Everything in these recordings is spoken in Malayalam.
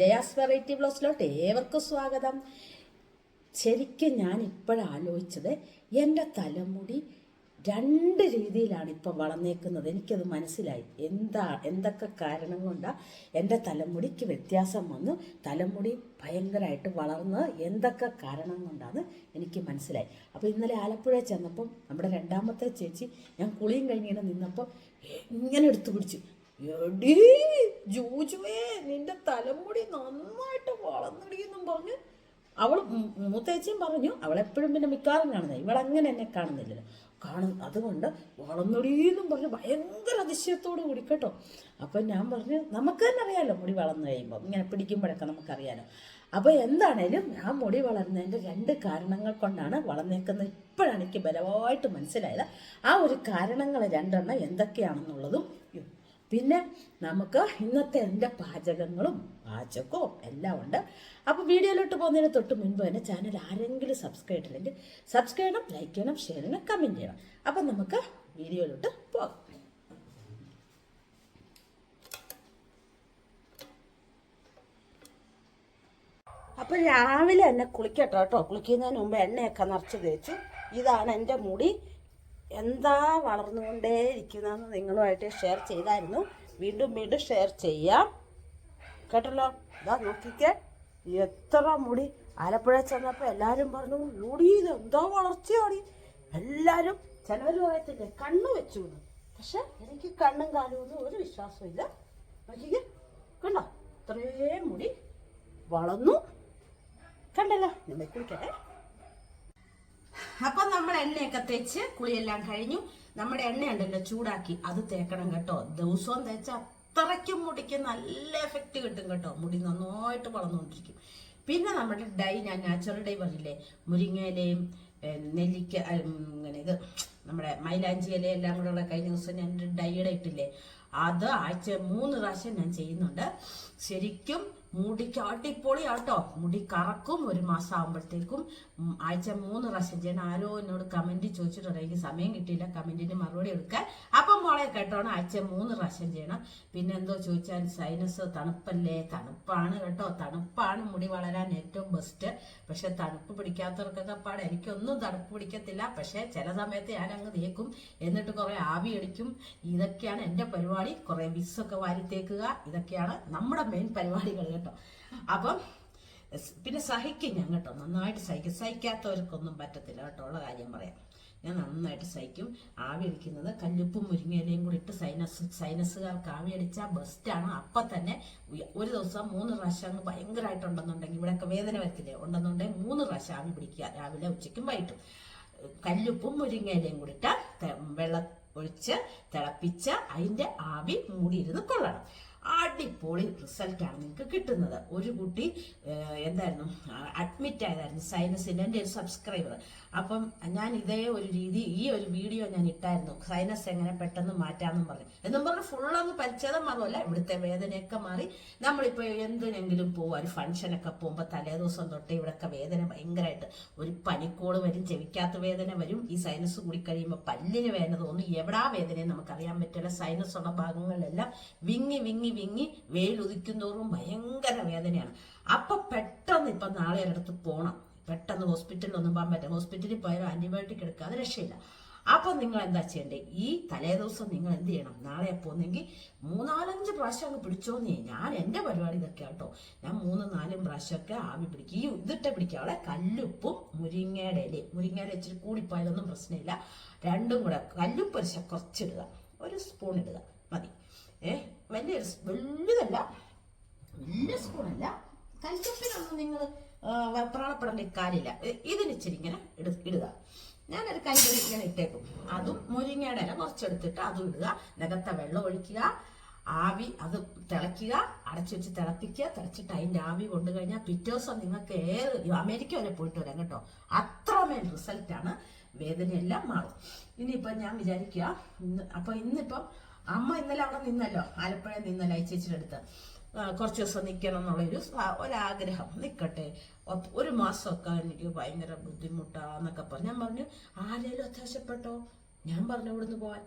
ജയാസ് വെറൈറ്റി ബ്ലോസിലോട്ട് ഏവർക്കും സ്വാഗതം. ശരിക്കും ഞാൻ ഇപ്പോഴാലോചിച്ചത് എന്റെ തലമുടി രണ്ട് രീതിയിലാണ് ഇപ്പം വളർന്നേക്കുന്നത്. എനിക്കത് മനസ്സിലായി. എന്താ എന്തൊക്കെ കാരണം കൊണ്ടാണ് എന്റെ തലമുടിക്ക് വ്യത്യാസം വന്നു? തലമുടി ഭയങ്കരമായിട്ട് വളർന്നത് എന്തൊക്കെ കാരണം കൊണ്ടാണ് എനിക്ക് മനസ്സിലായി. അപ്പോൾ ഇന്നലെ ആലപ്പുഴ ചെന്നപ്പം നമ്മുടെ രണ്ടാമത്തെ ചേച്ചി ഞാൻ കുളിയും കഴിഞ്ഞിങ്ങനെ നിന്നപ്പോൾ ഇങ്ങനെ എടുത്തു പിടിച്ചു? ജൂജുവേ നിന്റെ തലമുടി നന്നായിട്ട് വളർന്നിടിയെന്നും പറഞ്ഞ് അവൾ മൂത്തേച്ചിയും പറഞ്ഞു അവളെപ്പോഴും പിന്നെ മിക്കാറും കാണുന്നത്. ഇവളങ്ങനെ എന്നെ കാണുന്നില്ലല്ലോ കാണും. അതുകൊണ്ട് വളർന്നൊടിയെന്നും പറഞ്ഞ് ഭയങ്കര അതിശയത്തോട് കൂടി കേട്ടോ. അപ്പം ഞാൻ പറഞ്ഞു നമുക്ക് തന്നെ അറിയാലോ മുടി വളർന്നു കഴിയുമ്പോൾ ഇങ്ങനെ പിടിക്കുമ്പോഴൊക്കെ നമുക്കറിയാലോ. അപ്പോൾ എന്താണേലും ഞാൻ മുടി വളർന്നതിന്റെ രണ്ട് കാരണങ്ങൾ കൊണ്ടാണ് വളർന്നേക്കുന്നത്. ഇപ്പോഴാണ് എനിക്ക് ബലമായിട്ട് മനസ്സിലായത്. ആ ഒരു കാരണങ്ങൾ രണ്ടെണ്ണം എന്തൊക്കെയാണെന്നുള്ളതും പിന്നെ നമുക്ക് ഇന്നത്തെ എന്റെ പാചകങ്ങളും പാചകവും എല്ലാം ഉണ്ട്. അപ്പോൾ വീഡിയോയിലോട്ട് പോകുന്നതിന് തൊട്ട് മുൻപ് തന്നെ ചാനൽ ആരെങ്കിലും സബ്സ്ക്രൈബ് ചെയ്തില്ലെങ്കിൽ സബ്സ്ക്രൈബ് ചെയ്യണം ലൈക്ക് ചെയ്യണം ഷെയർ ചെയ്യണം കമന്റ് ചെയ്യണം. അപ്പം നമുക്ക് വീഡിയോയിലോട്ട് പോകാം. അപ്പോൾ രാവിലെ തന്നെ കുളിക്കട്ടോ കേട്ടോ. കുളിക്കുന്നതിന് മുമ്പ് എണ്ണയൊക്കെ നിറച്ച് തേച്ചു ഇതാണ് എന്റെ മുടി. എന്താ വളർന്നുകൊണ്ടേ ഇരിക്കുന്നതെന്ന് നിങ്ങളുമായിട്ട് ഷെയർ ചെയ്തായിരുന്നു. വീണ്ടും വീണ്ടും ഷെയർ ചെയ്യാം. കേട്ടല്ലോ? ഇതാ നോക്കിക്കേ. എത്ര മുടി. ആലപ്പുഴ ചെന്നപ്പോൾ എല്ലാവരും പറഞ്ഞു മുടി ഇത് എന്തോ വളർച്ചയോടി. എല്ലാവരും ചിലവർ പറയത്തില്ലേ കണ്ണ് വെച്ചു പക്ഷെ എനിക്ക് കണ്ണും കാലും ഒന്നും ഒരു വിശ്വാസവും ഇല്ല. നോക്കിക്കേ. കണ്ടോ? ഇത്രയും മുടി വളർന്നു. കണ്ടല്ലോ? നമ്മൾ കുളിക്കട്ടെ അപ്പൊ നമ്മൾ എണ്ണയൊക്കെ തേച്ച് കുളിയെല്ലാം കഴിഞ്ഞു. നമ്മുടെ എണ്ണ ഉണ്ടല്ലോ ചൂടാക്കി അത് തേക്കണം കേട്ടോ. ദിവസവും തേച്ച അത്രയ്ക്കും മുടിക്ക് നല്ല എഫക്റ്റ് കിട്ടും കേട്ടോ. മുടി നന്നായിട്ട് വളർന്നുകൊണ്ടിരിക്കും. പിന്നെ നമ്മുടെ ഡൈ ഞാൻ നാച്ചുറൽ ഡൈ പറഞ്ഞില്ലേ? മുരിങ്ങയിലയും നെല്ലിക്ക ഇങ്ങനെ ഇത് നമ്മുടെ മൈലാഞ്ചി ഇല എല്ലാം കൂടെ ഉള്ള കഴിഞ്ഞ ദിവസം ഞാൻ ഡൈയുടെ ഇട്ടില്ലേ? അത് ആഴ്ച മൂന്ന് പ്രാവശ്യം ഞാൻ ചെയ്യുന്നുണ്ട്. ശരിക്കും മുടിക്ക് അടിപൊളി ആട്ടോ മുടി കറക്കും ഒരു മാസം ആകുമ്പോഴത്തേക്കും ആഴ്ച മൂന്ന് പ്രാവശ്യം. ചെയ്യണം ആരോ എന്നോട് കമന്റ് ചോദിച്ചിട്ടുണ്ട്. എനിക്ക് സമയം കിട്ടിയില്ല. കമന്റിന് മറുപടി എടുക്കാൻ. മോളെ കേട്ടോണം ആഴ്ച മൂന്ന് പ്രാവശ്യം ചെയ്യണം. പിന്നെ എന്തോ ചോദിച്ചാൽ സൈനസ് തണുപ്പല്ലേ? തണുപ്പാണ് കേട്ടോ. തണുപ്പാണ് മുടി വളരാൻ ഏറ്റവും ബെസ്റ്റ് പക്ഷെ തണുപ്പ് പിടിക്കാത്തവർക്കൊക്കെ പാടെ. എനിക്കൊന്നും തണുപ്പ് പിടിക്കത്തില്ല. പക്ഷെ ചില സമയത്ത് ഞാൻ അങ്ങ് തേക്കും. എന്നിട്ട് കുറെ ആവി അടിക്കും. ഇതൊക്കെയാണ് എന്റെ പരിപാടി. കുറെ വിസ്സൊക്കെ വാരി തേക്കുക. ഇതൊക്കെയാണ് നമ്മുടെ മെയിൻ പരിപാടികൾ കേട്ടോ. അപ്പം പിന്നെ സഹിക്കും ഞാൻ കേട്ടോ. നന്നായിട്ട് സഹിക്കും. സഹിക്കാത്തവർക്കൊന്നും പറ്റത്തില്ല കേട്ടോ. ഉള്ള കാര്യം പറയാം. ഞാൻ നന്നായിട്ട് സഹിക്കും. ആവി അടിക്കുന്നത് കല്ലുപ്പും മുരിങ്ങയിലയും കൂടി ഇട്ട് സൈനസ് സൈനസുകാർക്ക് ആവി അടിച്ചാൽ ബെസ്റ്റാണ് അപ്പം തന്നെ ഒരു ദിവസം മൂന്ന് പ്രാവശ്യം അങ്ങ് ഭയങ്കരമായിട്ടുണ്ടെന്നുണ്ടെങ്കിൽ ഇവിടെയൊക്കെ വേദന വരത്തില്ലേ? ഉണ്ടെന്നുണ്ടെങ്കിൽ മൂന്ന് പ്രാവശ്യം ആവി പിടിക്കുക. രാവിലെ ഉച്ചയ്ക്കും വൈകിട്ടും. കല്ലുപ്പും മുരിങ്ങയിലയും കൂടി ഇട്ട വെള്ളം ഒഴിച്ച് തിളപ്പിച്ച് അതിന്റെ ആവി മൂടിയിരുന്ന് കൊള്ളണം. അടിപൊളി റിസൾട്ടാണ് നിങ്ങൾക്ക് കിട്ടുന്നത്. ഒരു കുട്ടി എന്തായിരുന്നു അഡ്മിറ്റ് ആയതായിരുന്നു സൈനസിന്റെ എന്റെ ഒരു സബ്സ്ക്രൈബർ അപ്പം ഞാൻ ഇതേ ഒരു രീതി ഈ ഒരു വീഡിയോ ഞാൻ ഇട്ടായിരുന്നു. സൈനസ് എങ്ങനെ പെട്ടെന്ന് മാറ്റാമെന്നും പറഞ്ഞു. എന്നും പറഞ്ഞ് ഫുള്ളൊന്ന് പരിച്ഛേദം മാറുമല്ല ഇവിടുത്തെ വേദനയൊക്കെ മാറി. നമ്മളിപ്പോൾ എന്തിനെങ്കിലും പോകും ഒരു ഫംഗ്ഷനൊക്കെ പോകുമ്പോൾ തലേ ദിവസം തൊട്ടേ ഇവിടെയൊക്കെ വേദന ഭയങ്കരമായിട്ട് ഒരു പനിക്കോട് വരും ചെവിക്കാത്ത വേദന വരും. ഈ സൈനസ് കൂടി കഴിയുമ്പോൾ പല്ലിന് വേദന തോന്നും എവിടാ വേദനയും നമുക്കറിയാൻ പറ്റില്ല. സൈനസ് ഉള്ള ഭാഗങ്ങളിലെല്ലാം വിങ്ങി വിങ്ങി വിങ്ങി വെയിലുദിക്കുന്തോറും ഭയങ്കര വേദനയാണ്. അപ്പൊ പെട്ടെന്ന് ഇപ്പൊ നാളെ ഒരിടത്ത് പോകണം പെട്ടെന്ന് ഹോസ്പിറ്റലിൽ ഒന്നും പോകാൻ പറ്റില്ല. ഹോസ്പിറ്റലിൽ പോയാലും ആന്റിബയോട്ടിക് എടുക്കാതെ രക്ഷയില്ല. അപ്പൊ നിങ്ങൾ എന്താ ചെയ്യണ്ടേ? ഈ തലേ ദിവസം നിങ്ങൾ എന്ത് ചെയ്യണം? നാളെ പോകുന്നെങ്കിൽ മൂന്നാലഞ്ച് പ്രാവശ്യം അങ്ങ് പിടിച്ചോന്നേ. ഞാൻ എന്റെ പരിപാടി ഇതൊക്കെ കേട്ടോ. ഞാൻ മൂന്ന് നാലും പ്രാവശ്യമൊക്കെ ആവി പിടിക്കും. ഈ ഇതിട്ട് പിടിക്കാവളെ കല്ലുപ്പും മുരിങ്ങയുടെ ഇലയും. മുരിങ്ങയുടെ ഇച്ചിരി കൂടിപ്പോയാലൊന്നും പ്രശ്നമില്ല. രണ്ടും കൂടെ കല്ലുപ്പ് കുറച്ചിടുക. ഒരു സ്പൂൺ ഇടുക. മതി. ഏ? വലിയ വലുതല്ല. വലിയ സ്പൂണല്ല. കൽക്കപ്പിനൊന്നും നിങ്ങൾ വെപ്രാളപ്പെടേണ്ട കാര്യമില്ല. ഇതിന് ഇച്ചിരി ഇങ്ങനെ ഇട- ഇടുക. ഞാനൊരു കൈകൾ ഇങ്ങനെ ഇട്ടേക്കും. അതും മുരിങ്ങയുടെ ഇല കുറച്ചെടുത്തിട്ട് അതും ഇടുക. നികത്ത വെള്ളം ഒഴിക്കുക. ആവി അത് തിളയ്ക്കുക. അടച്ചു വെച്ച് തിളപ്പിക്കുക. തിളച്ചിട്ട് അതിന്റെ ആവി കൊണ്ടു കഴിഞ്ഞാൽ പിറ്റേ ദിവസം നിങ്ങൾക്ക് ഏത് അമേരിക്ക വരെ പോയിട്ട് വരാം കേട്ടോ. അത്രമേൽ റിസൾട്ടാണ് വേദനയെല്ലാം മാറും. ഇനിയിപ്പം ഞാൻ വിചാരിക്കുക ഇന്ന് അപ്പം ഇന്നിപ്പം അമ്മ ഇന്നലെ അവിടെ നിന്നല്ലോ. ആലപ്പുഴ നിന്നല്ലോ അയച്ചേച്ചിയുടെ അടുത്ത്. കുറച്ച് ദിവസം നിൽക്കണം എന്നുള്ളൊരു ഒരാഗ്രഹം. നിൽക്കട്ടെ ഒരു മാസമൊക്കെ എനിക്ക് ഭയങ്കര ബുദ്ധിമുട്ടാന്നൊക്കെ പറഞ്ഞു. ഞാൻ പറഞ്ഞു ആരെങ്കിലും അത്യാവശ്യപ്പെട്ടോ? ഞാൻ പറഞ്ഞു ഇവിടുന്ന് പോവാൻ.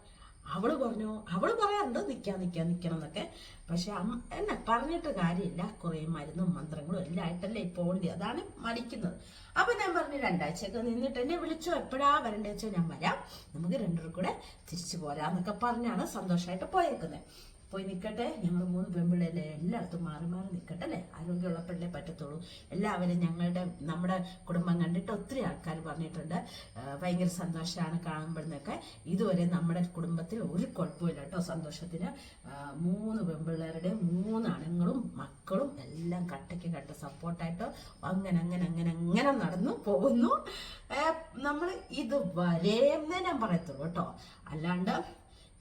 അവൾ പറഞ്ഞു അവൾ പറയാറുണ്ട് നിക്കാ നിക്കാ നിക്കണം എന്നൊക്കെ പക്ഷെ എന്നെ പറഞ്ഞിട്ട് കാര്യമില്ല. കുറെ മരുന്നും മന്ത്രങ്ങളും എല്ലാം ആയിട്ടല്ലേ ഉണ്ട് അതാണ് മടിക്കുന്നത്. അപ്പൊ ഞാൻ പറഞ്ഞു രണ്ടാഴ്ചയൊക്കെ നിന്നിട്ട് എന്നെ വിളിച്ചോ? എപ്പോഴാ വരണ്ടേ വെച്ചാൽ ഞാൻ വരാം. നമുക്ക് രണ്ടുപേർ കൂടെ തിരിച്ചു പോരാന്നൊക്കെ പറഞ്ഞാണ് സന്തോഷമായിട്ട് പോയേക്കുന്നത് പോയി നിൽക്കട്ടെ ഞങ്ങൾ മൂന്ന് പെൺപിള്ളേരെ എല്ലായിടത്തും മാറി മാറി നിൽക്കട്ടെ അല്ലേ? ആരോഗ്യമുള്ള ആരോഗ്യമുള്ളപ്പോഴേ പറ്റത്തുള്ളൂ. എല്ലാവരും ഞങ്ങളുടെ നമ്മുടെ കുടുംബം കണ്ടിട്ട് ഒത്തിരി ആൾക്കാർ പറഞ്ഞിട്ടുണ്ട് ഭയങ്കര സന്തോഷമാണ് കാണുമ്പോഴെന്നൊക്കെ. ഇതുവരെ നമ്മുടെ കുടുംബത്തിൽ ഒരു കുഴപ്പമില്ല കേട്ടോ സന്തോഷത്തിന്. മൂന്ന് പെൺപിള്ളേരുടെ മൂന്ന് അണുങ്ങളും മക്കളും എല്ലാം കട്ടയ്ക്ക് കട്ട സപ്പോർട്ടായിട്ട് അങ്ങനെ അങ്ങനെ അങ്ങനെ അങ്ങനെ നടന്നു പോകുന്നു. നമ്മൾ ഇതുവരെ എന്നേ ഞാൻ പറയത്തുള്ളൂ കേട്ടോ. അല്ലാണ്ട്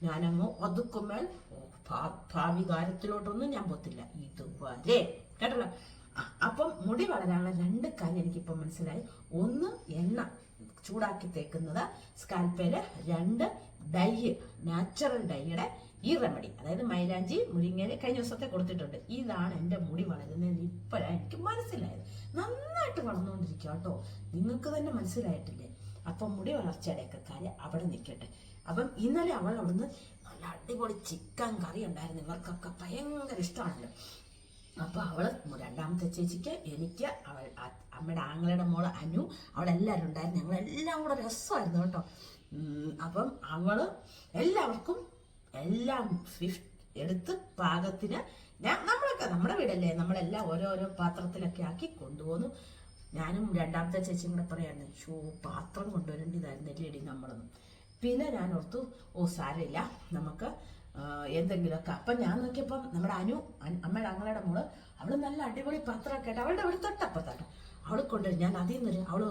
ഞാനങ്ങ് ഒതുക്കുമ്പോൾ ഭാവി കാര്യത്തിലോട്ടൊന്നും ഞാൻ പോത്തില്ല. ഇതുവരെ. കേട്ടല്ലോ? അപ്പം മുടി വളരാനുള്ള രണ്ട് കാര്യം എനിക്കിപ്പോ മനസ്സിലായി. ഒന്ന് എണ്ണ ചൂടാക്കി തേക്കുന്നത് സ്കാൽപ്പേൽ രണ്ട് ഡൈ നാച്ചുറൽ ഡൈയുടെ ഈ റെമഡി. അതായത് മൈലാഞ്ചി മുരിങ്ങയിൽ കഴിഞ്ഞ ദിവസത്തെ കൊടുത്തിട്ടുണ്ട്. ഇതാണ് എന്റെ മുടി വളരുന്നതെന്ന് ഇപ്പോഴാണ് എനിക്ക് മനസ്സിലായത്. നന്നായിട്ട് വളർന്നുകൊണ്ടിരിക്കുക കേട്ടോ. നിങ്ങൾക്ക് തന്നെ മനസ്സിലായിട്ടില്ലേ? അപ്പം മുടി വളർച്ചയുടെയൊക്കെ കാര്യം അവിടെ നിൽക്കട്ടെ. അപ്പം ഇന്നലെ അവൾ അവിടുന്ന് അടിപൊളി ചിക്കൻ കറി ഉണ്ടായിരുന്നു. ഇവർക്കൊക്കെ ഭയങ്കര ഇഷ്ടമാണല്ലോ. അപ്പൊ അവൾ രണ്ടാമത്തെ ചേച്ചിക്ക് എനിക്ക് അവൾ അമ്മയുടെ ആങ്ങളുടെ മോൾ അനു അവളെല്ലാവരും ഉണ്ടായിരുന്നു. ഞങ്ങളെല്ലാം കൂടെ രസമായിരുന്നു കേട്ടോ. അപ്പം അവൾ എല്ലാവർക്കും എല്ലാം എടുത്ത് പാകത്തിന് നമ്മളൊക്കെ നമ്മുടെ വീടല്ലേ? നമ്മളെല്ലാം ഓരോരോ പാത്രത്തിലൊക്കെ ആക്കി കൊണ്ടുപോന്നു. ഞാനും രണ്ടാമത്തെ ചേച്ചിയും കൂടെ പറയായിരുന്നു ഷോ പാത്രം കൊണ്ടുവരേണ്ടതായിരുന്നല്ലേ എടി നമ്മളൊന്നും? പിന്നെ ഞാൻ ഓർത്തു ഓ സാരമില്ല. നമുക്ക് എന്തെങ്കിലുമൊക്കെ. അപ്പം ഞാൻ നോക്കിയപ്പം നമ്മുടെ അനു അമ്മയുടെ അങ്ങളുടെ മോൾ അവൾ നല്ല അടിപൊളി പാത്രമൊക്കെ ആയിട്ട് അവളുടെ അവിടെ തൊട്ടപ്പുറത്താണ്. അവളെ കൊണ്ടുവരും. ഞാൻ അതിൽ നിന്നൊരു അവൾ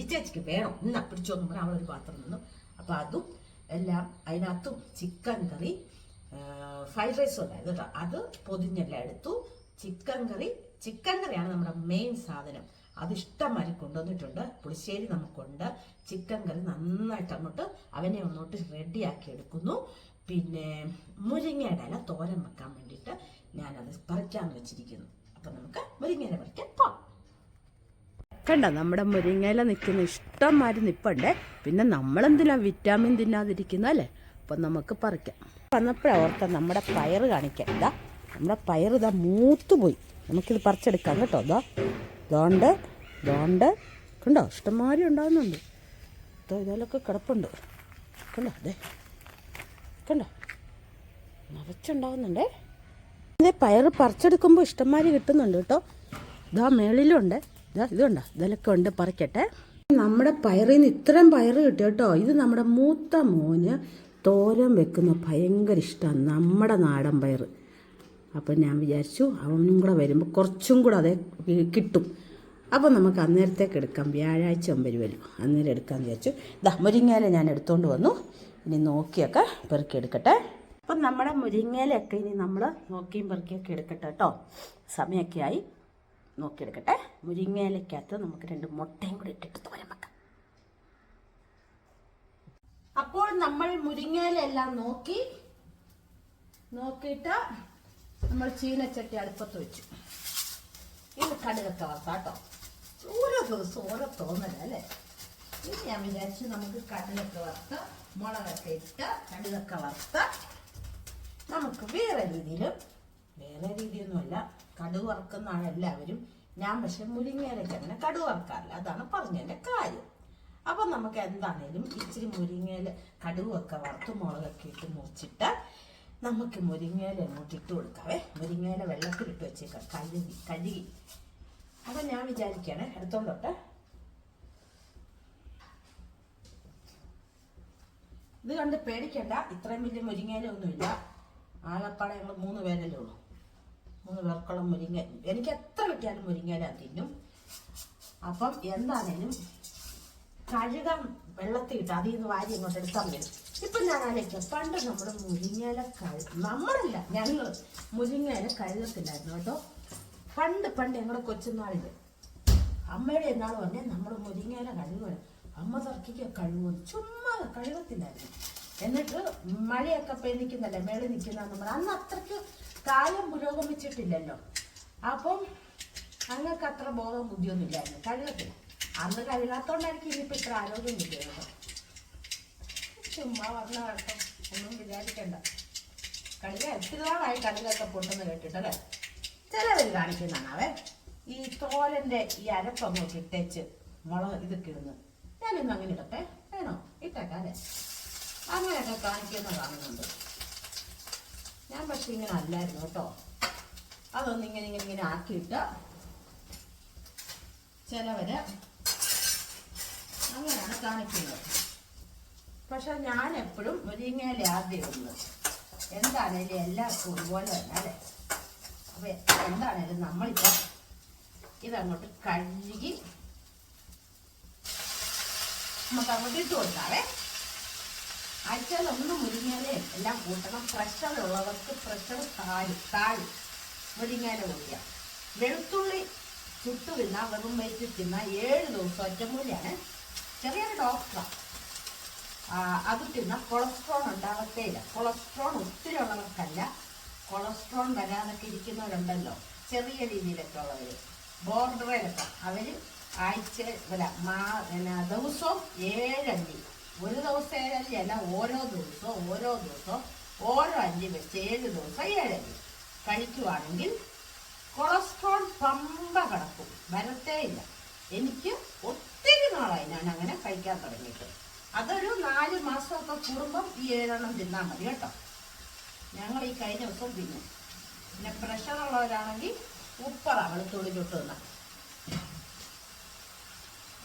ഈ ചേച്ചിക്ക് വേണം. ഇന്ന് അപ്പിടിച്ചോ എന്ന് പറഞ്ഞാൽ അവളൊരു പാത്രം നിന്നു. അപ്പം അതും എല്ലാം അതിനകത്തും ചിക്കൻ കറി ഫ്രൈഡ് റൈസ് ഉണ്ടായിരുന്നു കേട്ടോ. അത് പൊതിഞ്ഞെല്ലാം എടുത്തു. ചിക്കൻ കറി ചിക്കൻ കറിയാണ് നമ്മുടെ മെയിൻ സാധനം. അത് ഇഷ്ടംമാതിരി കൊണ്ടുവന്നിട്ടുണ്ട്. പുളിശ്ശേരി നമുക്കുണ്ട്. ചിക്കൻ കറി നന്നായിട്ട് അങ്ങോട്ട് അവനെ ഒന്നോട്ട് റെഡിയാക്കി എടുക്കുന്നു പിന്നെ മുരിങ്ങയുടെ ഇല തോരൻ വെക്കാൻ വേണ്ടിയിട്ട് ഞാനത് പറിക്കാൻ വെച്ചിരിക്കുന്നു. അപ്പം നമുക്ക് മുരിങ്ങയില പറിക്കാൻ പോകാം കണ്ട നമ്മുടെ മുരിങ്ങയില നിൽക്കുന്ന ഇഷ്ടംമാതിരി നിപ്പണ്ടേ. പിന്നെ നമ്മളെന്തിനാ വിറ്റാമിൻ തിന്നാതിരിക്കുന്ന അല്ലേ? അപ്പം നമുക്ക് പറിക്കാം. വന്നപ്പോഴാണ് ഓർത്ത നമ്മുടെ പയറ് കാണിക്കാം. ഇതാ നമ്മുടെ പയർ ഇതാ മൂത്തുപോയി. നമുക്കിത് പറിച്ചെടുക്കാം കേട്ടോ. ഇതാ ദോണ്ട് ദോണ്ട് കണ്ടോ? ഇഷ്ടംമാതിരി ഉണ്ടാകുന്നുണ്ട് ഇതോ ഇതിലൊക്കെ കിടപ്പുണ്ട്. കണ്ടോ? അതെ കണ്ടോ? നിറച്ചുണ്ടാകുന്നുണ്ടേ ഇതേ പയർ പറിച്ചെടുക്കുമ്പോൾ ഇഷ്ടംമാതിരി കിട്ടുന്നുണ്ട് കേട്ടോ. ഇതാ മേളിലുണ്ട്. ഇതാ ഇതുണ്ടോ. ഇതിലൊക്കെ ഉണ്ട് പറിക്കട്ടെ. നമ്മുടെ പയറിൽ നിന്ന് ഇത്രയും പയറ് കിട്ടി കേട്ടോ. ഇത് നമ്മുടെ മൂത്ത മോന് തോരൻ വെക്കുന്ന ഭയങ്കര ഇഷ്ടമാണ് നമ്മുടെ നാടൻ പയറ്. അപ്പം ഞാൻ വിചാരിച്ചു അവനും കൂടെ വരുമ്പോൾ കുറച്ചും കൂടെ അതേ കിട്ടും. അപ്പോൾ നമുക്ക് അന്നേരത്തേക്ക് എടുക്കാം. വ്യാഴാഴ്ച വരുമല്ലോ അന്നേരം എടുക്കാമെന്ന് വിചാരിച്ചു. ഇതാ മുരിങ്ങയില ഞാൻ എടുത്തുകൊണ്ട് വന്നു. ഇനി നോക്കിയൊക്കെ പെറുക്കി എടുക്കട്ടെ. അപ്പം നമ്മുടെ മുരിങ്ങയിലൊക്കെ ഇനി നമ്മൾ നോക്കിയും പെറുക്കിയൊക്കെ എടുക്കട്ടെ കേട്ടോ. സമയമൊക്കെ ആയി. നോക്കിയെടുക്കട്ടെ മുരിങ്ങയിലക്കകത്ത് നമുക്ക് രണ്ട് മുട്ടയും കൂടി ഇട്ടിട്ട് തോരൻ വെക്കാം. അപ്പോൾ നമ്മൾ മുരിങ്ങയിലെല്ലാം നോക്കി. നോക്കിയിട്ട് നമ്മൾ ചീനച്ചട്ടി അടുപ്പത്ത് വെച്ചു. ഇത് കടുകൊക്കെ വറുത്താട്ടോ ഓരോ ദിവസവും ഓരോ തോന്നലല്ലേ ഇത് ഞാൻ വിചാരിച്ചു നമുക്ക് കടുകൊക്കെ വറുത്ത് മുളകൊക്കെ ഇട്ട് കടുകൊക്കെ വറുത്ത്. നമുക്ക് വേറെ രീതിയിലും വേറെ രീതിയൊന്നുമല്ല കടുക് വറുക്കുന്നതാണ് എല്ലാവരും. ഞാൻ പക്ഷെ മുരിങ്ങയിലേക്ക് അങ്ങനെ കടുക് വറുക്കാറില്ല. അതാണ് പറഞ്ഞതിന്റെ കാര്യം. അപ്പം നമുക്ക് എന്താണേലും ഇച്ചിരി മുരിങ്ങയില കടുകൊക്കെ വറുത്ത് മുളകൊക്കെ ഇട്ട് മുറിച്ചിട്ട് നമുക്ക് മുരിങ്ങയില അങ്ങോട്ട് ഇട്ട് കൊടുക്കാവേ മുരിങ്ങയില വെള്ളത്തിലിട്ട് വെച്ചേക്കാം. കഴുകി കഴുകി. അപ്പം ഞാൻ വിചാരിക്കുകയാണ് എടുത്തോണ്ടോട്ടെ ഇത് കണ്ട് പേടിക്കണ്ട. ഇത്രയും വലിയ മുരിങ്ങയില ഒന്നുമില്ല. ആകപ്പാടെ ഞങ്ങൾ മൂന്ന് പേരല്ലേ ഉള്ളൂ. മൂന്ന് പേർക്കുള്ള മുരിങ്ങ. എനിക്ക് എത്ര കിട്ടിയാലും മുരിങ്ങയില തിന്നും. അപ്പം എന്താണേലും കഴുകാൻ വെള്ളത്തിൽ ഇട്ട് അതിൽ നിന്ന് വാരി ഇങ്ങോട്ട് എടുത്താൽ മതി. ഇപ്പൊ ഞാൻ ആലോചിക്കാം പണ്ട് നമ്മുടെ മുരിങ്ങയില കഴു നമ്മളല്ല ഞങ്ങൾ മുരിങ്ങയില കഴുകത്തില്ലായിരുന്നു കേട്ടോ. പണ്ട് പണ്ട് ഞങ്ങളുടെ കൊച്ചുനാളിൽ അമ്മയുടെ എന്നാൾ പറഞ്ഞാൽ നമ്മൾ മുരിങ്ങയില കഴുകുക അമ്മ തർക്കിക്കുക കഴുകും ചുമ്മാ കഴുകത്തില്ലായിരുന്നു. എന്നിട്ട് മഴയൊക്കെ പെയ്ത് നിൽക്കുന്നല്ലേ മേളിൽ നിൽക്കുന്ന നമ്മൾ അന്ന് അത്രയ്ക്ക് കാലം പുരോഗമിച്ചിട്ടില്ലല്ലോ. അപ്പം അങ്ങക്ക് അത്ര ബോധം ബുദ്ധിയൊന്നും ഇല്ലായിരുന്നു കഴുകത്തില്ല. അന്ന് കഴുകാത്തോണ്ടായിരിക്കും ഇനിയിപ്പോൾ ഇത്ര ആരോഗ്യം കിട്ടിയത്. കേട്ടോ ചുമ്മാ ഒന്നും വിചാരിക്കണ്ട. കടുക എത്ര നാളായി കടുകൊക്കെ കേട്ടിട്ടല്ലേ? ചിലവർ അവൻ ഈ തോലന്റെ ഈ അരപ്പങ്ങ് ഇട്ടേച്ച് മുളക് ഇതൊക്കെ ഇടുന്നു ഞാനിന്ന് അങ്ങനെ ഇടട്ടെ. വേണോ? ഇട്ടേക്കാം അല്ലേ അങ്ങനെയൊക്കെ കാണിക്കുന്ന കാണുന്നുണ്ട്. ഞാൻ പക്ഷെ ഇങ്ങനെ അല്ലായിരുന്നു കേട്ടോ. അതൊന്നും ഇങ്ങനെ ഇങ്ങനെ ഇങ്ങനെ ആക്കിയിട്ട് ചിലവര് അങ്ങനെയാണ് കാണിക്കുന്നത്. പക്ഷെ ഞാൻ എപ്പോഴും മുരിങ്ങയില ആദ്യം ഒന്ന് എന്താണേലും എല്ലാവർക്കും ഒരുപോലെ തന്നെ അല്ലേ? അപ്പൊ എന്താണേലും നമ്മളിപ്പോ ഇതങ്ങോട്ട് കഴുകി നമുക്ക് അങ്ങോട്ട് ഇട്ട് കൊടുക്കാവേ ആഴ്ചയിൽ ഒന്ന് എല്ലാം കൂട്ടണം. പ്രഷറുള്ളവർക്ക് പ്രഷർ താഴെ താഴെ. മുരിങ്ങയില കൂട്ടിയ വെളുത്തുള്ളി ചുട്ടു വെറും വയറ്റിൽ തിന്ന. ഏഴ് ദിവസം ഒറ്റമൂലിയാണ് ചെറിയൊരു ഡോക്ടറാണ് അത് തിന്ന കൊളസ്ട്രോൾ ഉണ്ടാവത്തേയില്ല. കൊളസ്ട്രോൾ ഒത്തിരി ഉള്ളവർക്കല്ല കൊളസ്ട്രോൾ വരാതൊക്കെ ഇരിക്കുന്നവരുണ്ടല്ലോ. ചെറിയ രീതിയിലൊക്കെ ഉള്ളവർ ബോർഡറിലൊക്കെ. അവർ ആഴ്ച അല്ല മാ പിന്നെ ദിവസവും ഏഴല്ലി ഒരു ദിവസം ഏഴല്ലി അല്ല ഓരോ ദിവസവും ഓരോ ദിവസവും ഓരോ അല്ലി വെച്ച് ഏഴ് ദിവസം ഏഴല്ലി കഴിക്കുവാണെങ്കിൽ കൊളസ്ട്രോൾ പമ്പ കിടക്കും. വരത്തേ ഇല്ല എനിക്ക് ഒത്തിരി നാളായി ഞാൻ അങ്ങനെ കഴിക്കാൻ തുടങ്ങിയിട്ട്. അതൊരു നാല് മാസമൊക്കെ കൂടുമ്പം ഈ ഏഴെണ്ണം തിന്നാൽ മതി കേട്ടോ. ഞങ്ങൾ ഈ കഴിഞ്ഞ ദിവസം തിന്നു. പിന്നെ പ്രഷർ ഉള്ളവരാണെങ്കിൽ ഉപ്പറ വെളുത്തുള്ളി ചുട്ട് തിന്ന.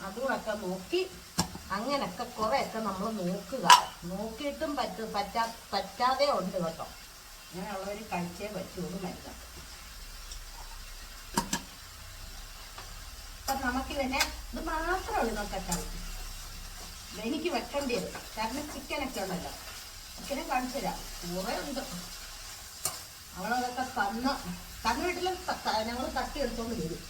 അതുമൊക്കെ നോക്കി അങ്ങനെയൊക്കെ കുറെയൊക്കെ നമ്മൾ നോക്കുക. നോക്കിയിട്ടും പറ്റ പറ്റാ പറ്റാതെ ഉണ്ട് കേട്ടോ. അങ്ങനെയുള്ളവർ കഴിച്ചേ പറ്റുള്ളൂ മരുന്ന്. അപ്പം നമുക്കിതന്നെ ഇത് മാത്രമേ ഉള്ളൂ കറി. എനിക്ക് വെക്കേണ്ടി വരും. കാരണം ചിക്കനൊക്കെ ഉണ്ടല്ലോ. ചിക്കനെ കാണിച്ചു തരാം. കുറേ ഉണ്ട്. അവളതൊക്കെ തന്ന തന്ന വീട്ടിലും ഞങ്ങൾ തട്ടി എടുത്തോണ്ട് വരും.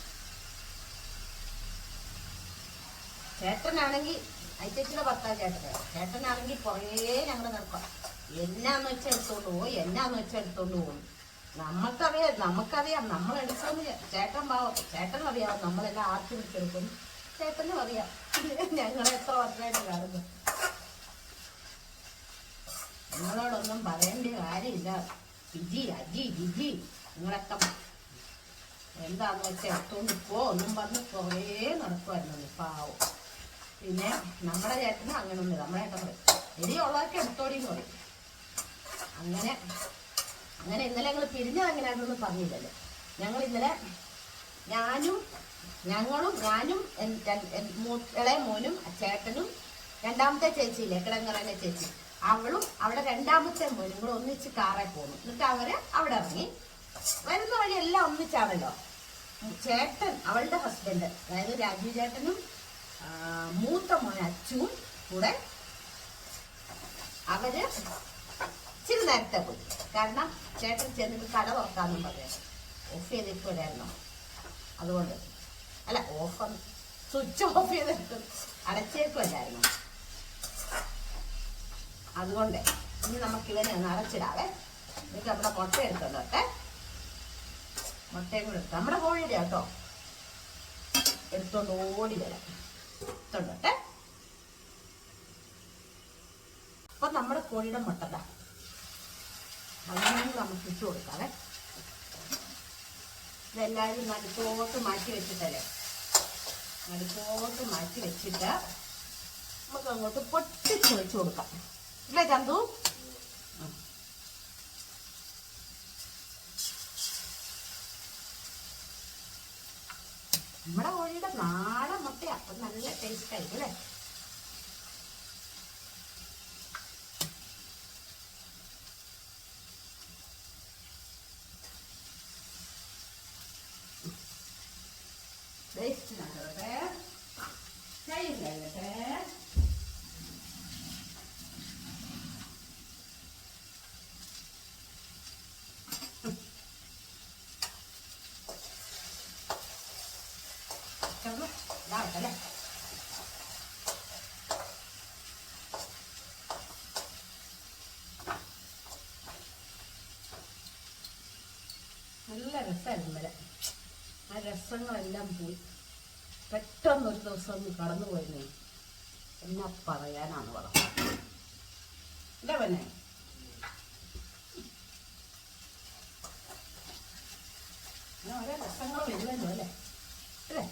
ചേട്ടനാണെങ്കിൽ അയച്ചേച്ചിയുടെ ഭർത്താവ് ചേട്ടനെ. ചേട്ടനാണെങ്കിൽ കുറേ ഞങ്ങൾ നടക്കാം. എന്നാന്ന് വെച്ചാൽ എടുത്തോണ്ട് പോകും എന്നാന്ന് വെച്ചാൽ എടുത്തോണ്ട് പോകും നമുക്കറിയാം നമുക്കറിയാം നമ്മൾ എടുക്കുമെന്ന് ചേട്ടൻ പാവം. ചേട്ടനും അറിയാം. നമ്മളെല്ലാം ആർത്തി വിളിച്ചെടുക്കും ചേട്ടനും അറിയാം ഞങ്ങൾ എത്ര വർഷമായിട്ട് കാണുന്നു. നിങ്ങളോടൊന്നും പറയേണ്ട കാര്യമില്ല. ജിജി അജി ജിജി നിങ്ങളൊക്കെ എന്താന്ന് വെച്ചാൽ എടുത്തോണ്ട് പോ ഒന്നും പറഞ്ഞ് കുറേ നടക്കുമായിരുന്നു പാവം. പിന്നെ നമ്മുടെ ചേട്ടന് അങ്ങനെ ഒന്നും ചേട്ടൻ പറയും എരിയുള്ളതൊക്കെ എടുത്തോടി എന്ന് പറയും. അങ്ങനെ അങ്ങനെ ഇന്നലെ ഞങ്ങൾ പിരിഞ്ഞത് എങ്ങനെയാണെന്നൊന്നും പറഞ്ഞില്ലല്ലോ. ഞങ്ങൾ ഇന്നലെ ഞാനും ഞങ്ങളും ഞാനും ഇളയ മോനും ചേട്ടനും രണ്ടാമത്തെ ചേച്ചിയില്ലേ കിടങ്ങറയിലെ ചേച്ചി. അവളും അവിടെ രണ്ടാമത്തെ മോനും കൂടെ ഒന്നിച്ച് കാറിൽ പോന്നു എന്നിട്ട് അവർ അവിടെ ഇറങ്ങി. വരുന്ന വഴി എല്ലാം ഒന്നിച്ചാണല്ലോ. ചേട്ടൻ അവളുടെ ഹസ്ബൻഡ് അതായത് രാജു ചേട്ടനും മൂത്ത മോൻ അച്ചുവും കൂടെ അവർ ഇച്ചിരി നേരത്തെ പോയി. കാരണം ചേട്ടൻ ചെന്നിട്ട് കട തുറക്കാന്നും പറഞ്ഞു. ഓഫ് ചെയ്തിപ്പോഴായിരുന്നു അതുകൊണ്ട് അല്ല ഓഫ് സ്വിച്ച് ഓഫ് ചെയ്തിട്ട് അടച്ചേക്കുമല്ലായിരുന്നു അതുകൊണ്ട് ഇനി നമുക്ക് ഇവനെ ഒന്ന് അടച്ചിടാവേ. എന്നിട്ട് നമ്മുടെ മുട്ട എടുത്തോട്ടെ മുട്ടയും കൂടെ എടുത്തു നമ്മുടെ കോഴിയുടെ കേട്ടോ എടുത്തോണ്ട് ഓടി വരാം. എടുത്തോട്ടെ അപ്പൊ നമ്മുടെ കോഴിയുടെ മുട്ടതാ അങ്ങനെ നമുക്ക് ഇട്ട് കൊടുക്കാവേ. ഇതെല്ലാവരും നടുത്തോട്ട് മാറ്റി വെച്ചിട്ടല്ലേ? നടുക്കോട്ട് മാറ്റി വെച്ചിട്ട് നമുക്ക് അങ്ങോട്ട് പൊട്ടിച്ച് വെച്ച് കൊടുക്കാം. ഇല്ലേ ചന്തു? നമ്മുടെ കോഴിയുടെ നാടൻ മുട്ടയാ. അപ്പൊ നല്ല ടേസ്റ്റ് ആയിരിക്കും അല്ലേ? രസമായിരുന്നു വരെ ആ രസങ്ങളെല്ലാം പോയി. പെട്ടെന്ന് ഒരു ദിവസം ഒന്ന് കടന്നുപോയിരുന്നേ എന്ന പറയാനാണ് പറഞ്ഞു എന്താ പിന്നെ ഓരോ രസങ്ങൾ വരുമല്ലോ അല്ലേ? അല്ലേ?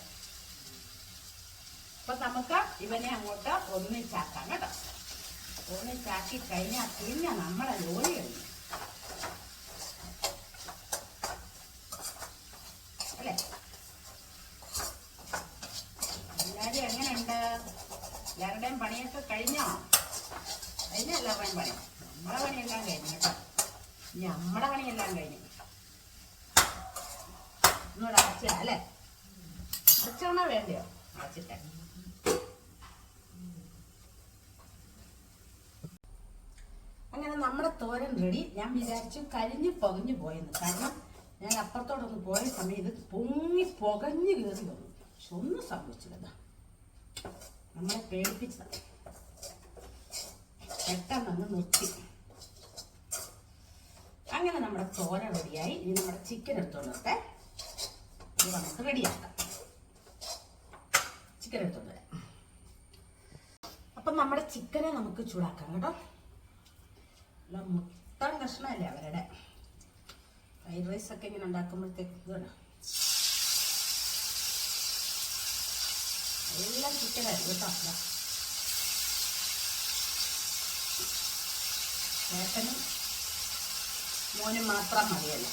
അപ്പൊ നമുക്ക് ഇവനെ അങ്ങോട്ട് ഒന്നിച്ചാക്കാം കേട്ടോ. ഒന്നിച്ചാക്കി കഴിഞ്ഞാൽ പിന്നെ നമ്മളെ ജോലി കഴിഞ്ഞു. എല്ലാവരുടെയും പണിയൊക്കെ കഴിഞ്ഞോ? കഴിഞ്ഞ എല്ലാവരുടെയും പണി? നമ്മളെ പണിയെല്ലാം കഴിഞ്ഞു കേട്ടോ. നമ്മുടെ പണിയെല്ലാം കഴിഞ്ഞു. ഒന്നുകൂടെ അടച്ചാ അല്ലേ? അടച്ചോണോ വേണ്ടയോ? അടച്ചിട്ടെ. അങ്ങനെ നമ്മുടെ തോരൻ റെഡി ഞാൻ വിചാരിച്ചു കരിഞ്ഞ് പൊകഞ്ഞു പോയെന്ന്. കാരണം ഞാൻ അപ്പുറത്തോടൊന്ന് പോയ സമയം ഇത് പൊങ്ങി പൊകഞ്ഞു കയറി വന്നു. പക്ഷെ ഒന്നും സംഭവിച്ചില്ല നമ്മളെ പേടിപ്പിച്ചതാണ് പെട്ടെന്ന് അങ്ങ് നിർത്തി. അങ്ങനെ നമ്മുടെ തോര റെഡിയായി. ഇനി നമ്മുടെ ചിക്കൻ എടുത്തോണ്ട് വരട്ടെ. ഇത് നമുക്ക് റെഡിയാക്കാം. ചിക്കൻ എടുത്തോണ്ട് വരാം. അപ്പം നമ്മുടെ ചിക്കനെ നമുക്ക് ചൂടാക്കാം കേട്ടോ. മുട്ടൻ കഷ്ണമല്ലേ അവരുടെ. ഫ്രൈഡ് റൈസ് ഒക്കെ ഇങ്ങനെ ഉണ്ടാക്കുമ്പോഴത്തേക്ക് ഇതുണ്ട്? എല്ലാം ചിക്കനായിരുന്നു കേട്ടോ. ചേട്ടനും മോനും മാത്രം മതിയല്ലോ.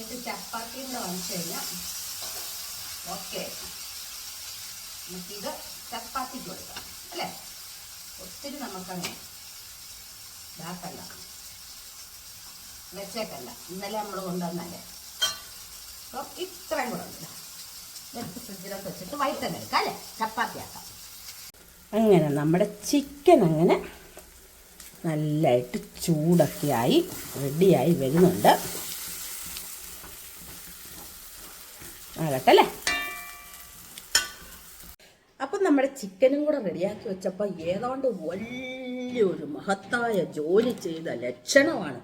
ഇത് വാങ്ങിച്ചു കഴിഞ്ഞാൽ ഓക്കെ നമുക്കിത് ചപ്പാത്തിക്ക് കൊടുക്കാം അല്ലേ? ഒത്തിരി നമുക്കങ്ങനെ ഇതാക്കല്ല വെച്ചേക്കല്ല ഇന്നലെ നമ്മൾ കൊണ്ടുവന്നല്ലേ. അപ്പം ഇത്രയും കൂടെ ഉണ്ട് ഫ്രിഡ്ജിലൊക്കെ വെച്ചിട്ട് വൈകിട്ട് എടുക്കാം അല്ലേ? ചപ്പാത്തി ആക്കാം. അങ്ങനെ നമ്മുടെ ചിക്കൻ അങ്ങനെ നല്ലതായിട്ട് ചൂടൊക്കെ ആയി റെഡിയായി വരുന്നുണ്ട്. ആകട്ടെ അല്ലേ? അപ്പം നമ്മുടെ ചിക്കനും കൂടെ റെഡിയാക്കി വെച്ചപ്പോൾ ഏതാണ്ട് വലിയൊരു മഹത്തായ ജോലി ചെയ്ത ലക്ഷണമാണ്.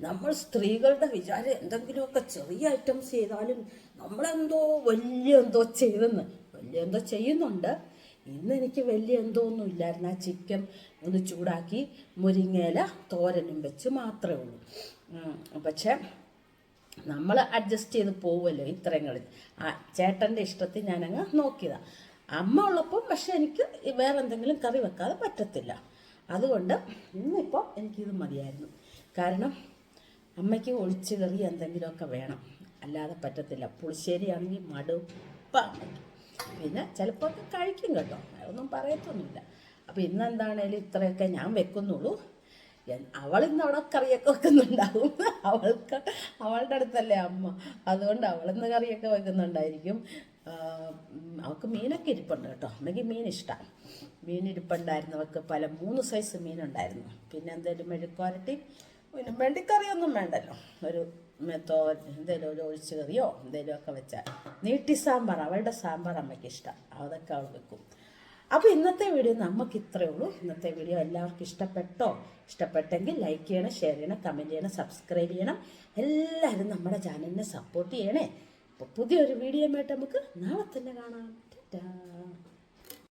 നമ്മൾ സ്ത്രീകളുടെ വിചാരം എന്തെങ്കിലുമൊക്കെ ചെറിയ ഐറ്റംസ് ചെയ്താലും നമ്മളെന്തോ വലിയ എന്തോ ചെയ്തെന്ന്. വലിയ എന്തോ ചെയ്യുന്നുണ്ട്. ഇന്ന് എനിക്ക് വലിയ എന്തോ ഒന്നും ഇല്ലായിരുന്നു. ആ ചിക്കൻ ഒന്ന് ചൂടാക്കി മുരിങ്ങയില തോരനും വെച്ച് മാത്രമേ ഉള്ളൂ. പക്ഷേ നമ്മൾ അഡ്ജസ്റ്റ് ചെയ്ത് പോവുമല്ലോ ഇത്രങ്ങളിൽ ആ ചേട്ടന്റെ ഇഷ്ടത്തിൽ ഞാനങ്ങ് നോക്കിയതാണ് അമ്മ ഉള്ളപ്പം പക്ഷെ എനിക്ക് വേറെ എന്തെങ്കിലും കറി വെക്കാതെ പറ്റത്തില്ല. അതുകൊണ്ട് ഇന്നിപ്പോൾ എനിക്കിത് മതിയായിരുന്നു. കാരണം അമ്മയ്ക്ക് ഒഴിച്ച് കറി എന്തെങ്കിലുമൊക്കെ വേണം. അല്ലാതെ പറ്റത്തില്ല. പുളിശ്ശേരി മടുപ്പാണ്. മടുപ്പ പിന്നെ ചിലപ്പോൾ ഒക്കെ കഴിക്കും കേട്ടോ. ഒന്നും പറയത്തൊന്നുമില്ല. അപ്പോൾ ഇന്നെന്താണേലും ഇത്രയൊക്കെ ഞാൻ വെക്കുന്നുള്ളൂ. അവൾ ഇന്ന് അവിടെ കറിയൊക്കെ വെക്കുന്നുണ്ടാവും. അവൾക്ക് അവളുടെ അടുത്തല്ലേ അമ്മ. അതുകൊണ്ട് അവളിന്ന് കറിയൊക്കെ വെക്കുന്നുണ്ടായിരിക്കും. അവൾക്ക് മീനൊക്കെ ഇരിപ്പുണ്ട് കേട്ടോ. അമ്മയ്ക്ക് മീൻ ഇഷ്ടമാണ് മീൻ ഇരിപ്പുണ്ടായിരുന്നു അവൾക്ക് പല മൂന്ന് സൈസ് മീനുണ്ടായിരുന്നു. പിന്നെ എന്തെങ്കിലും മെഴുക്കുവരട്ടി പിന്നെ വെണ്ടിക്കറിയൊന്നും വേണ്ടല്ലോ. ഒരു മെത്തോ എന്തെങ്കിലും ഒരു ഒഴിച്ചു കറിയോ എന്തെങ്കിലുമൊക്കെ വെച്ചാൽ നീട്ടി സാമ്പാർ. അവളുടെ സാമ്പാർ അമ്മയ്ക്ക് ഇഷ്ടം. അതൊക്കെ അവൾ വെക്കും. അപ്പോൾ ഇന്നത്തെ വീഡിയോ നമുക്ക് ഇത്രയേ ഉള്ളൂ. ഇന്നത്തെ വീഡിയോ എല്ലാവർക്കും ഇഷ്ടപ്പെട്ടോ? ഇഷ്ടപ്പെട്ടെങ്കിൽ ലൈക്ക് ചെയ്യണം ഷെയർ ചെയ്യണം കമന്റ് ചെയ്യണം സബ്സ്ക്രൈബ് ചെയ്യണം. എല്ലാവരും നമ്മുടെ ചാനലിനെ സപ്പോർട്ട് ചെയ്യണേ. അപ്പോൾ പുതിയൊരു വീഡിയോ ആയിട്ട് നമുക്ക് നാളെ തന്നെ കാണാം.